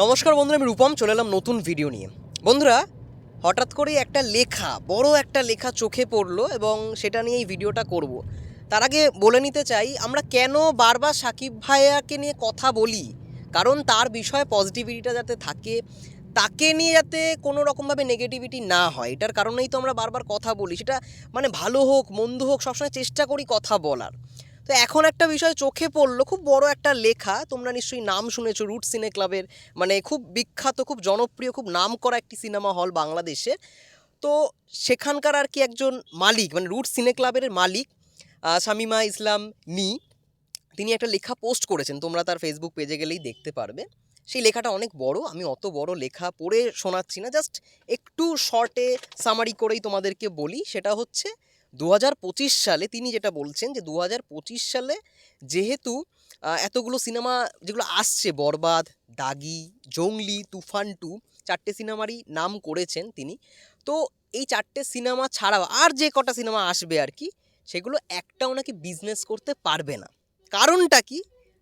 নমস্কার বন্ধুরা, আমি রূপম, চলে এলাম নতুন ভিডিও নিয়ে। বন্ধুরা, হঠাৎ করেই একটা লেখা, বড় একটা লেখা চোখে পড়ল এবং সেটা নিয়ে এই ভিডিওটা করব। তার আগে বলে নিতে চাই, আমরা কেন বারবার সাকিব ভাইয়াকে নিয়ে কথা বলি? কারণ তার বিষয়ে পজিটিভিটিটা যাতে থাকে, তাকে নিয়ে যাতে কোনো রকমভাবে নেগেটিভিটি না হয়, এটার কারণেই তো আমরা বারবার কথা বলি। সেটা মানে ভালো হোক, মন্দ হোক, সবসময় চেষ্টা করি কথা বলার। তো এখন একটা বিষয় চোখে পড়ল, খুব বড় একটা লেখা, তোমরা নিশ্চয়ই নাম শুনেছো রুট সিনে ক্লাবের মানে খুব বিখ্যাত, খুব জনপ্রিয়, খুব নাম করা একটি সিনেমা হল বাংলাদেশে তো সেখানকার আর কি একজন মালিক মানে রুট সিনে ক্লাবের মালিক শামিমা ইসলাম নি, তিনি একটা লেখা পোস্ট করেছেন, তোমরা তার ফেসবুক পেজে গেলেই দেখতে পারবে। সেই লেখাটা অনেক বড়, আমি অত বড় লেখা পড়ে শোনাচ্ছি না জাস্ট একটু শর্টে সামারি করেই তোমাদেরকে বলি, সেটা হচ্ছে দু হাজার পঁচিশ সালে তিনি যেটা বলছেন যে দু হাজার পঁচিশ সালে যেহেতু এতগুলো সিনেমা যেগুলো আসছে, বরবাদ, দাগি জংলি তুফান টু, চারটে সিনেমারই নাম করেছেন তিনি। তো এই চারটে সিনেমা ছাড়াও আর যে কটা সিনেমা আসবে আর কি, সেগুলো একটাও নাকি বিজনেস করতে পারবে না। কারণটা কি?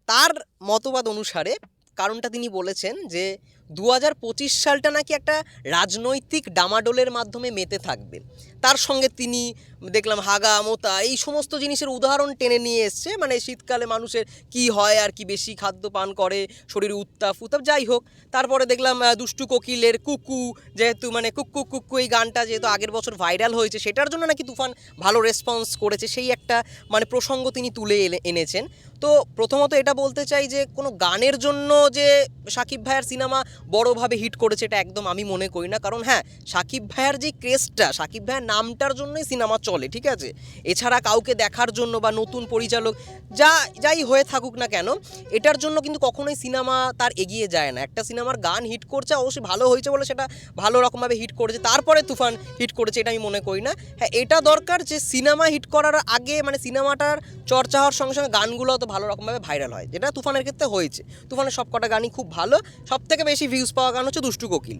তার মতবাদ অনুসারে, কারণটা তিনি বলেছেন যে দু হাজার পঁচিশ সালটা নাকি একটা রাজনৈতিক ডামাডোলের মাধ্যমে মেতে থাকবে। তার সঙ্গে তিনি দেখলাম হাগা, মোতা এই সমস্ত জিনিসের উদাহরণ টেনে নিয়ে এসছে। মানে শীতকালে মানুষের কি হয় আর কি বেশি খাদ্য পান করে, শরীরে উত্তাপ উত্তাপ, যাই হোক। তারপরে দেখলাম দুষ্টু কোকিলের কুকু, যেহেতু মানে কুকু কুকু এই গানটা যেহেতু আগের বছর ভাইরাল হয়েছে, সেটার জন্য নাকি তুফান ভালো রেসপন্স করেছে, সেই একটা মানে প্রসঙ্গ তিনি তুলে এলে- এনেছেন। তো প্রথমত এটা বলতে চাই যে কোনো গানের জন্য যে সাকিব ভাইয়ার সিনেমা বড়োভাবে হিট করেছে এটা একদম আমি মনে করি না। কারণ হ্যাঁ সাকিব ভাইয়ার যে ক্রেজটা সাকিব ভাইয়ার নামটার জন্যই সিনেমা চলে, ঠিক আছে? এছাড়া কাউকে দেখার জন্য বা নতুন পরিচালক যা, যাই হয়ে থাকুক না কেন, এটার জন্য কিন্তু কখনোই সিনেমা তার এগিয়ে যায় না। একটা সিনেমার গান হিট করছে, অবশ্যই ভালো হয়েছে বলে সেটা ভালো রকমভাবে হিট করেছে, তারপরে তুফান হিট করেছে, এটা আমি মনে করি না। হ্যাঁ এটা দরকার যে সিনেমা হিট করার আগে মানে সিনেমাটার চর্চা হওয়ার সঙ্গে সঙ্গে গানগুলো তো ভালো রকমভাবে ভাইরাল হয়, যেটা তুফানের ক্ষেত্রে হয়েছে। তুফানের সব কটা গানই খুব ভালো সব থেকে বেশি ভিউজ পাওয়া গান হচ্ছে দুষ্টু কোকিল।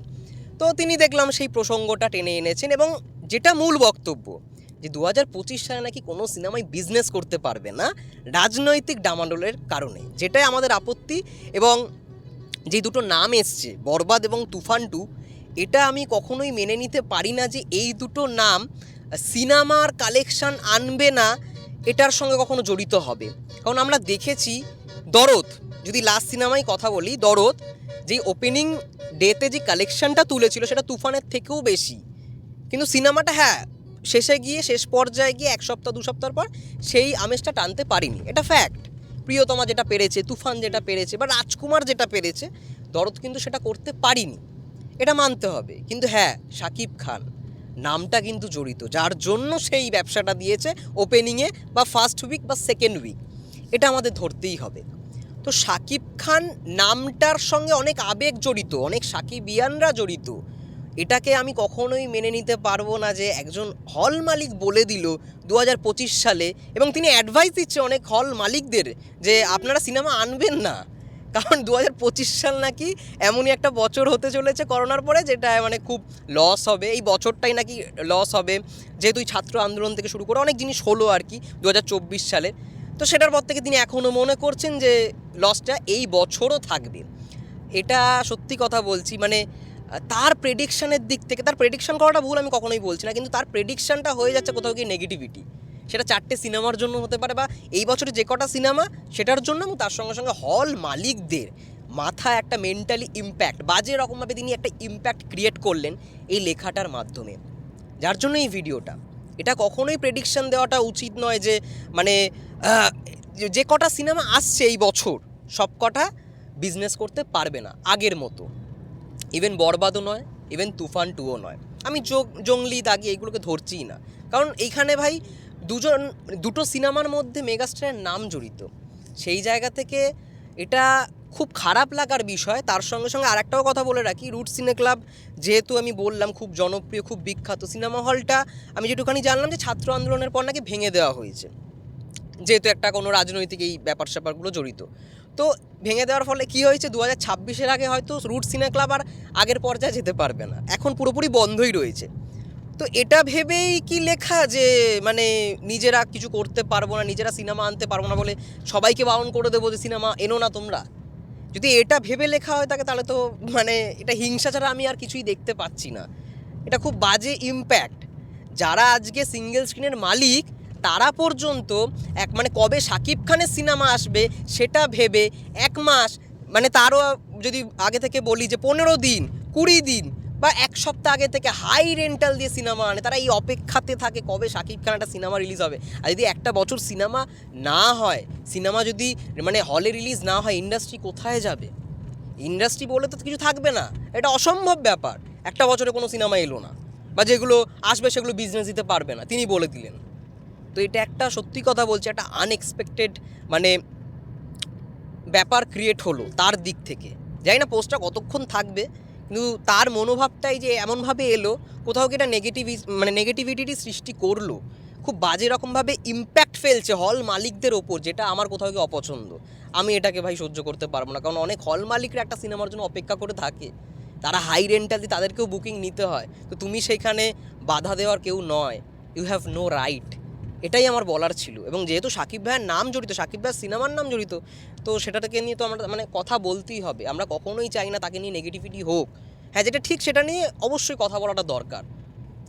তো তিনি দেখলাম সেই প্রসঙ্গটা টেনে এনেছেন এবং যেটা মূল বক্তব্য, যে দু হাজার পঁচিশ সালে নাকি কোনো সিনেমায় বিজনেস করতে পারবে না রাজনৈতিক ডামাডোলের কারণে, যেটাই আমাদের আপত্তি এবং যে দুটো নাম এসছে, বরবাদ এবং তুফান টু, এটা আমি কখনোই মেনে নিতে পারি না যে এই দুটো নাম সিনেমার কালেকশান আনবে না, এটার সঙ্গে কখনো জড়িত হবে। কারণ আমরা দেখেছি দরদ, যদি লাস্ট সিনেমায় কথা বলি, দরদ যে ওপেনিং ডেতে যে কালেকশনটা তুলেছিল সেটা তুফানের থেকেও বেশি। কিন্তু সিনেমাটা হ্যাঁ শেষে গিয়ে, শেষ পর্যায়ে গিয়ে, এক সপ্তাহ, দু সপ্তাহ পর সেই আমেজটা টানতে পারিনি। এটা ফ্যাক্ট প্রিয়তমা যেটা পেরেছে, তুফান যেটা পেরেছে বা রাজকুমার যেটা পেরেছে, দরদ কিন্তু সেটা করতে পারিনি। এটা মানতে হবে। কিন্তু হ্যাঁ শাকিব খান নামটা কিন্তু জড়িত, যার জন্য সেই ব্যবসাটা দিয়েছে ওপেনিংয়ে বা ফার্স্ট উইক বা সেকেন্ড উইক এটা আমাদের ধরতেই হবে। তো শাকিব খান নামটার সঙ্গে অনেক আবেগ জড়িত, অনেক সাকিবিয়ানরা জড়িত। এটাকে আমি কখনোই মেনে নিতে পারব না যে একজন হল মালিক বলে দিল দু হাজার পঁচিশ সালে এবং তিনি অ্যাডভাইস দিচ্ছে অনেক হল মালিকদের যে আপনারা সিনেমা আনবেন না। কারণ দু হাজার পঁচিশ সাল নাকি এমনই একটা বছর হতে চলেছে করোনার পরে যেটা মানে খুব লস হবে। এই বছরটাই নাকি লস হবে। যেহেতু ছাত্র আন্দোলন থেকে শুরু করে অনেক জিনিস হলো আর কি দু হাজার চব্বিশ সালে। তো সেটার পর থেকে তিনি এখনও মনে করছেন যে লসটা এই বছরও থাকবে। এটা সত্যি কথা বলছি মানে তার প্রেডিকশানের দিক থেকে, তার প্রেডিকশান করাটা ভুল আমি কখনোই বলছি না, কিন্তু তার প্রেডিকশানটা হয়ে যাচ্ছে কোথাও গিয়ে নেগেটিভিটি সেটা চারটে সিনেমার জন্য হতে পারে বা এই বছরে যে কটা সিনেমা, সেটার জন্য এবং তার সঙ্গে সঙ্গে হল মালিকদের মাথা একটা মেন্টালি ইম্প্যাক্ট বাজে রকমভাবে তিনি একটা ইম্প্যাক্ট ক্রিয়েট করলেন এই লেখাটার মাধ্যমে। যার জন্য এই ভিডিওটা এটা কখনোই প্রেডিকশান দেওয়াটা উচিত নয় যে মানে যে- কটা সিনেমা আসছে এই বছর, সব কটা বিজনেস করতে পারবে না, আগের মতো। ইভেন বরবাদও নয় ইভেন তুফান টুও নয়। আমি জঙ্গলি দাগি এইগুলোকে ধরছিই না। কারণ এইখানে ভাই দুজন, দুটো সিনেমার মধ্যে মেগাস্টারের নাম জড়িত। সেই জায়গা থেকে এটা খুব খারাপ লাগার বিষয়, তার সঙ্গে সঙ্গে আরেকটাও কথা বলে রাখি, রুট সিনে ক্লাব যেহেতু আমি বললাম খুব জনপ্রিয়, খুব বিখ্যাত সিনেমা হলটা, আমি যেটুখানি জানলাম যে ছাত্র আন্দোলনের পর নাকি ভেঙে দেওয়া হয়েছে। যেহেতু একটা কোনো রাজনৈতিক এই ব্যাপার স্যাপারগুলো জড়িত। তো ভেঙে দেওয়ার ফলে কি হয়েছে? দু হাজার ছাব্বিশের আগে হয়তো রুট সিনে ক্লাব আর আগের পর্যায়ে যেতে পারবে না। এখন পুরোপুরি বন্ধই রয়েছে। তো এটা ভেবেই কি লেখা যে মানে নিজেরা কিছু করতে পারব না, নিজেরা সিনেমা আনতে পারব না বলে সবাইকে বারণ করে দেবো যে, সিনেমা এনো না তোমরা। যদি এটা ভেবে লেখা হয় তাকে, তাহলে তো মানে এটা হিংসা ছাড়া আমি আর কিছুই দেখতে পাচ্ছি না। এটা খুব বাজে ইম্প্যাক্ট যারা আজকে সিঙ্গেল স্ক্রিনের মালিক, তারা পর্যন্ত এক মানে কবে সাকিব খানের সিনেমা আসবে সেটা ভেবে এক মাস মানে তারও যদি আগে থেকে বলি যে পনেরো দিন, কুড়ি দিন বা এক সপ্তাহ আগে থেকে হাই রেন্টাল দিয়ে সিনেমা আনে। তারা এই অপেক্ষাতে থাকে কবে শাকিব খান একটা সিনেমা রিলিজ হবে। আর যদি একটা বছর সিনেমা না হয় সিনেমা যদি মানে হলে রিলিজ না হয় ইন্ডাস্ট্রি কোথায় যাবে? ইন্ডাস্ট্রি বলে তো কিছু থাকবে না। এটা অসম্ভব ব্যাপার। একটা বছরে কোনো সিনেমা এলো না। বা যেগুলো আসবে সেগুলো বিজনেস দিতে পারবে না। তিনি বলে দিলেন। তো এটা একটা সত্যি কথা বলছি, একটা আনএক্সপেক্টেড মানে ব্যাপার ক্রিয়েট হলো তার দিক থেকে। জানি না পোস্টটা কতক্ষণ থাকবে। কিন্তু তার মনোভাবটাই যে এমনভাবে এলো, কোথাও কি এটা নেগেটিভ মানে নেগেটিভিটির সৃষ্টি করল, খুব বাজে রকমভাবে ইম্প্যাক্ট ফেলছে হল মালিকদের ওপর, যেটা আমার কোথাও কি অপছন্দ। আমি এটাকে ভাই সহ্য করতে পারব না, কারণ অনেক হল মালিকরা একটা সিনেমার জন্য অপেক্ষা করে থাকে। তারা হাই রেন্টাল তাদেরকেও বুকিং নিতে হয়। তো তুমি সেখানে বাধা দেওয়ার কেউ নয়। ইউ হ্যাভ নো রাইট এটাই আমার বলার ছিল। এবং যেহেতু সাকিব ভাইয়ের নাম জড়িত, সাকিব ভাইয়ের সিনেমার নাম জড়িত, তো সেটাকে নিয়ে তো আমরা মানে কথা বলতেই হবে। আমরা কখনোই চাই না তাকে নিয়ে নেগেটিভিটি হোক। হ্যাঁ যেটা ঠিক সেটা নিয়ে অবশ্যই কথা বলাটা দরকার।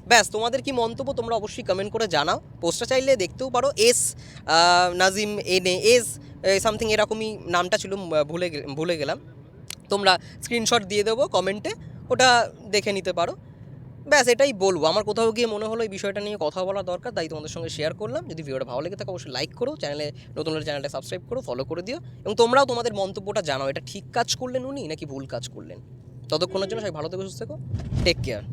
ব্যাস, তোমাদের কি মন্তব্য তোমরা অবশ্যই কমেন্ট করে জানাও। পোস্টটা চাইলে দেখতেও পারো। এস নাজিম এনে এস সামথিং এরকমই নামটা ছিল ভুলে ভুলে গেলাম। তোমরা স্ক্রিনশট দিয়ে দেবো কমেন্টে ওটা দেখে নিতে পারো। ব্যাস, এটাই বলব। আমার কোথাও গিয়ে মনে হলো এই বিষয়টা নিয়ে কথা বলা দরকার, তাই তোমাদের সঙ্গে শেয়ার করলাম। যদি ভিডিওটা ভালো লেগে থাকে, অবশ্যই লাইক করো। চ্যানেলে নতুন হলে চ্যানেলটা সাবস্ক্রাইব করো ফলো করে দিও। এবং তোমরাও তোমাদের মন্তব্যটা জানাও, এটা ঠিক কাজ করলেন উনি নাকি ভুল কাজ করলেন। ততক্ষণের জন্য সবাই ভালো থেকো, সুস্থ থেকো। Take care